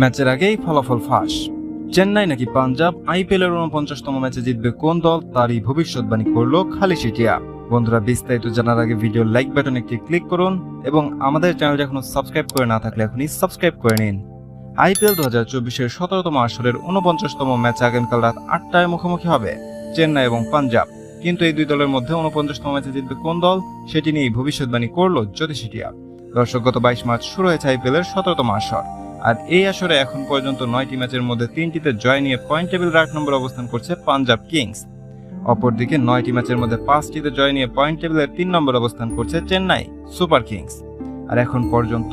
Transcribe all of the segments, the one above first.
ম্যাচের আগেই ফলাফল ফাঁস। চেন্নাই নাকি পাঞ্জাব আইপিএলের উনপঞ্চাশতম ম্যাচে জিতবে কোন দল, তারই ভবিষ্যৎবাণী করল খালি সিটিয়া। বন্ধুরা, বিস্তারিত জানার আগে ভিডিও লাইক বাটন একটি ক্লিক করুন এবং আমাদের চ্যানেলটি এখনও সাবস্ক্রাইব করে না থাকলে এখনই সাবস্ক্রাইব করে নিন। আইপিএল দু হাজার চব্বিশের সতেরোতম আসরের উনপঞ্চাশতম ম্যাচ আগামীকাল রাত আটটায় মুখোমুখি হবে চেন্নাই এবং পাঞ্জাব। কিন্তু এই দুই দলের মধ্যে উনপঞ্চাশতম ম্যাচে জিতবে কোন দল, সেটি নিয়েই ভবিষ্যৎবাণী করল জ্যোতিষিটিয়া দর্শক, গত বাইশ মার্চ শুরু হয়েছে আইপিএলের সতেরোতম আসর। আর এই আসরে এখন পর্যন্ত নয়টি ম্যাচের মধ্যে তিনটিতে জয় নিয়ে পয়েন্ট টেবিল আট নম্বর অবস্থান করছে পাঞ্জাব কিংস অপরদিকে নয়টি ম্যাচের মধ্যে পাঁচটিতে জয় নিয়ে পয়েন্ট টেবিলের তিন নম্বর অবস্থান করছে চেন্নাই সুপার কিংস আর এখন পর্যন্ত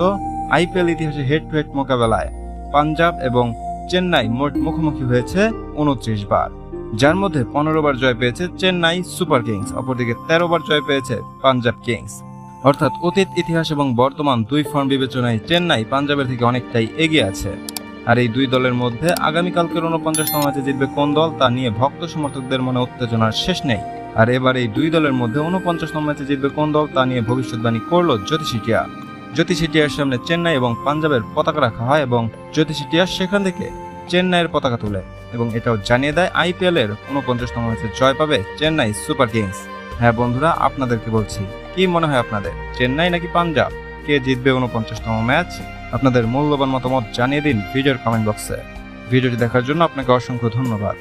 আইপিএল ইতিহাসে হেড টু হেড মোকাবেলায় পাঞ্জাব এবং চেন্নাই মোট মুখোমুখি হয়েছে উনত্রিশ বার। যার মধ্যে পনেরো বার জয় পেয়েছে চেন্নাই সুপার কিংস অপরদিকে তেরো বার জয় পেয়েছে পাঞ্জাব কিংস অর্থাৎ অতীত, ইতিহাস এবং বর্তমান দুই ফর্ম বিবেচনায় চেন্নাই পাঞ্জাবের থেকে অনেকটাই এগিয়ে আছে। আর এই দুই দলের মধ্যে আগামীকালকের উনপঞ্চাশতম ম্যাচে জিতবে কোন দল তা নিয়ে ভক্ত সমর্থকদের মনে উত্তেজনার শেষ নেই। আর এবার এই দুই দলের মধ্যে উনপঞ্চাশতম ম্যাচে জিতবে কোন দল তা নিয়ে ভবিষ্যৎবাণী করল জ্যোতিষিটিয়া জ্যোতিষিটিয়ার সামনে চেন্নাই এবং পাঞ্জাবের পতাকা রাখা হয় এবং জ্যোতিষিটিয়া সেখান থেকে চেন্নাইয়ের পতাকা তুলে এবং এটাও জানিয়ে দেয় আইপিএলের উনপঞ্চাশতম ম্যাচে জয় পাবে চেন্নাই সুপার কিংস। হ্যাঁ বন্ধুরা, আপনাদেরকে বলছি, কি মনে হয় আপনাদের? চেন্নাই নাকি পাঞ্জাব? কে জিতবে উনপঞ্চাশতম ম্যাচ? আপনাদের মূল্যবান মতামত জানিয়ে দিন ভিডিওর কমেন্ট বক্সে ভিডিওটি দেখার জন্য আপনাকে অসংখ্য ধন্যবাদ।